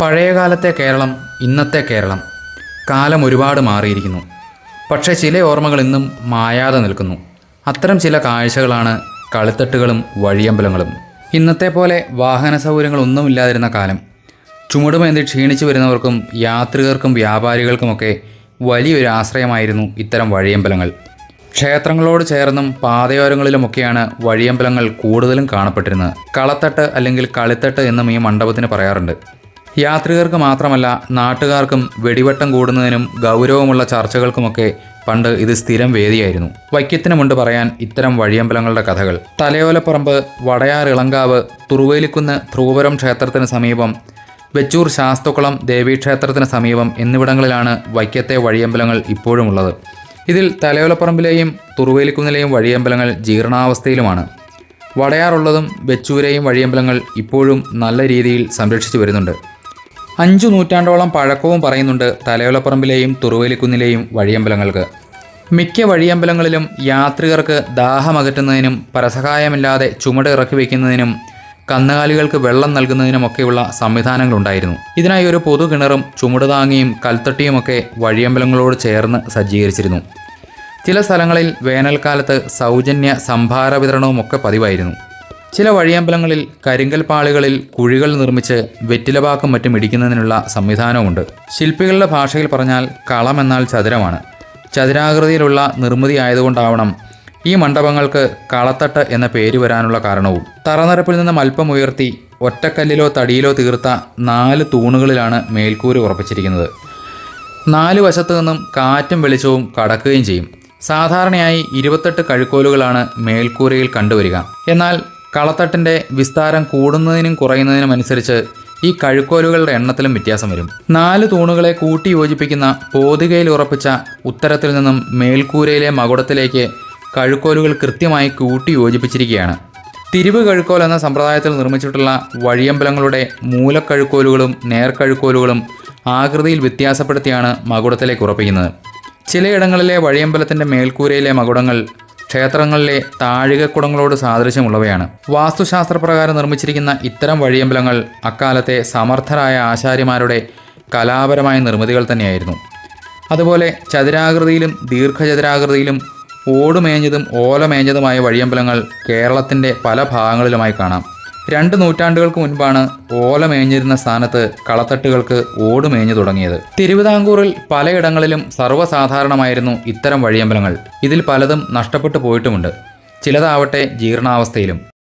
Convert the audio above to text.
പഴയകാലത്തെ കേരളം ഇന്നത്തെ കേരളം. കാലം ഒരുപാട് മാറിയിരിക്കുന്നു. പക്ഷേ ചില ഓർമ്മകൾ ഇന്നും മായാതെ നിൽക്കുന്നു. അത്തരം ചില കാഴ്ചകളാണ് കളിത്തട്ടുകളും വഴിയമ്പലങ്ങളും. ഇന്നത്തെ പോലെ വാഹന സൗകര്യങ്ങളൊന്നുമില്ലാതിരുന്ന കാലം. ചുമടുമേന്തി ക്ഷീണിച്ചു വരുന്നവർക്കും യാത്രികർക്കും വ്യാപാരികൾക്കുമൊക്കെ വലിയൊരു ആശ്രയമായിരുന്നു ഇത്തരം വഴിയമ്പലങ്ങൾ. ക്ഷേത്രങ്ങളോട് ചേർന്നും പാതയോരങ്ങളിലുമൊക്കെയാണ് വഴിയമ്പലങ്ങൾ കൂടുതലും കാണപ്പെട്ടിരുന്നത്. കളത്തട്ട് അല്ലെങ്കിൽ കളിത്തട്ട് എന്നും ഈ മണ്ഡപത്തിന് പറയാറുണ്ട്. യാത്രികർക്ക് മാത്രമല്ല നാട്ടുകാർക്കും വെടിവട്ടം കൂടുന്നതിനും ഗൗരവമുള്ള ചർച്ചകൾക്കുമൊക്കെ പണ്ട് ഇത് സ്ഥിരം വേദിയായിരുന്നു. വൈക്കത്തിന് മുണ്ട് പറയാൻ ഇത്തരം വഴിയമ്പലങ്ങളുടെ കഥകൾ. തലയോലപ്പറമ്പ് വടയാർ ഇളങ്കാവ് തുറുവേലിക്കുന്ന് ധ്രുവപുരം ക്ഷേത്രത്തിന് സമീപം വെച്ചൂർ ശാസ്തുക്കുളം ദേവീക്ഷേത്രത്തിന് സമീപം എന്നിവിടങ്ങളിലാണ് വൈക്കത്തെ വഴിയമ്പലങ്ങൾ ഇപ്പോഴുമുള്ളത്. ഇതിൽ തലയോലപ്പറമ്പിലെയും തുറുവേലിക്കുന്നിലെയും വഴിയമ്പലങ്ങൾ ജീർണാവസ്ഥയിലുമാണ്. വടയാറുള്ളതും വെച്ചൂരെയും വഴിയമ്പലങ്ങൾ ഇപ്പോഴും നല്ല രീതിയിൽ സംരക്ഷിച്ചു വരുന്നുണ്ട്. അഞ്ചു നൂറ്റാണ്ടോളം പഴക്കവും പറയുന്നുണ്ട് തലയോലപ്പറമ്പിലെയും തുറുവേലിക്കുന്നിലെയും വഴിയമ്പലങ്ങൾക്ക്. മിക്ക വഴിയമ്പലങ്ങളിലും യാത്രികർക്ക് ദാഹമകറ്റുന്നതിനും പരസഹായമില്ലാതെ ചുമട് ഇറക്കി വയ്ക്കുന്നതിനും കന്നുകാലികൾക്ക് വെള്ളം നൽകുന്നതിനുമൊക്കെയുള്ള സംവിധാനങ്ങളുണ്ടായിരുന്നു. ഇതിനായി ഒരു പൊതു കിണറും ചുമട് താങ്ങിയും കൽത്തട്ടിയുമൊക്കെ വഴിയമ്പലങ്ങളോട് ചേർന്ന് സജ്ജീകരിച്ചിരുന്നു. ചില സ്ഥലങ്ങളിൽ വേനൽക്കാലത്ത് സൗജന്യ സംഭാര വിതരണവുമൊക്കെ പതിവായിരുന്നു. ചില വഴിയമ്പലങ്ങളിൽ കരിങ്കൽ പാളികളിൽ കുഴികൾ നിർമ്മിച്ച് വെറ്റിലപാക്കും മറ്റും ഇടിക്കുന്നതിനുള്ള സംവിധാനവുമുണ്ട്. ശില്പികളുടെ ഭാഷയിൽ പറഞ്ഞാൽ കളം എന്നാൽ ചതുരമാണ്. ചതുരാകൃതിയിലുള്ള നിർമ്മിതി ആയതുകൊണ്ടാവണം ഈ മണ്ഡപങ്ങൾക്ക് കളത്തട്ട് എന്ന പേര് വരാനുള്ള കാരണവും. തറനിരപ്പിൽ നിന്നും അല്പം ഉയർത്തി ഒറ്റക്കല്ലിലോ തടിയിലോ തീർത്ത നാല് തൂണുകളിലാണ് മേൽക്കൂര് ഉറപ്പിച്ചിരിക്കുന്നത്. നാല് വശത്തു നിന്നും കാറ്റും വെളിച്ചവും കടക്കുകയും ചെയ്യും. സാധാരണയായി ഇരുപത്തെട്ട് കഴുക്കോലുകളാണ് മേൽക്കൂരയിൽ കണ്ടുവരിക. എന്നാൽ കളത്തട്ടിന്റെ വിസ്താരം കൂടുന്നതിനും കുറയുന്നതിനും അനുസരിച്ച് ഈ കഴുക്കോലുകളുടെ എണ്ണത്തിലും വ്യത്യാസം വരും. നാല് തൂണുകളെ കൂട്ടി യോജിപ്പിക്കുന്ന പോതികയിൽ ഉറപ്പിച്ച ഉത്തരത്തിൽ നിന്നും മേൽക്കൂരയിലെ മകുടത്തിലേക്ക് കഴുക്കോലുകൾ കൃത്യമായി കൂട്ടി യോജിപ്പിച്ചിരിക്കുകയാണ്. തിരിവ് കഴുക്കോൽ എന്ന സമ്പ്രദായത്തിൽ നിർമ്മിച്ചിട്ടുള്ള വഴിയമ്പലങ്ങളുടെ മൂലക്കഴുക്കോലുകളും നേർക്കഴുക്കോലുകളും ആകൃതിയിൽ വ്യത്യാസപ്പെടുത്തിയാണ് മകുടത്തിലേക്ക് ഉറപ്പിക്കുന്നത്. ചിലയിടങ്ങളിലെ വഴിയമ്പലത്തിന്റെ മേൽക്കൂരയിലെ മകുടങ്ങൾ ക്ഷേത്രങ്ങളിലെ താഴികക്കുടങ്ങളോട് സാദൃശ്യമുള്ളവയാണ്. വാസ്തുശാസ്ത്രപ്രകാരം നിർമ്മിച്ചിരിക്കുന്ന ഇത്തരം വഴിയമ്പലങ്ങൾ അക്കാലത്തെ സമർത്ഥരായ ആശാരിമാരുടെ കലാപരമായ നിർമ്മിതികൾ തന്നെയായിരുന്നു. അതുപോലെ ചതുരാകൃതിയിലും ദീർഘചതുരാകൃതിയിലും ഓടുമേഞ്ഞതും ഓലമേഞ്ഞതുമായ വഴിയമ്പലങ്ങൾ കേരളത്തിന്റെ പല ഭാഗങ്ങളിലുമായി കാണാം. രണ്ട് നൂറ്റാണ്ടുകൾക്ക് മുൻപാണ് ഓല മേഞ്ഞിരുന്ന സ്ഥാനത്ത് കളത്തട്ടുകൾക്ക് ഓട് മേഞ്ഞു തുടങ്ങിയത്. തിരുവിതാംകൂറിൽ പലയിടങ്ങളിലും സർവസാധാരണമായിരുന്നു ഇത്തരം വഴിയമ്പലങ്ങൾ. ഇതിൽ പലതും നഷ്ടപ്പെട്ടു പോയിട്ടുമുണ്ട്. ചിലതാവട്ടെ ജീർണാവസ്ഥയിലും.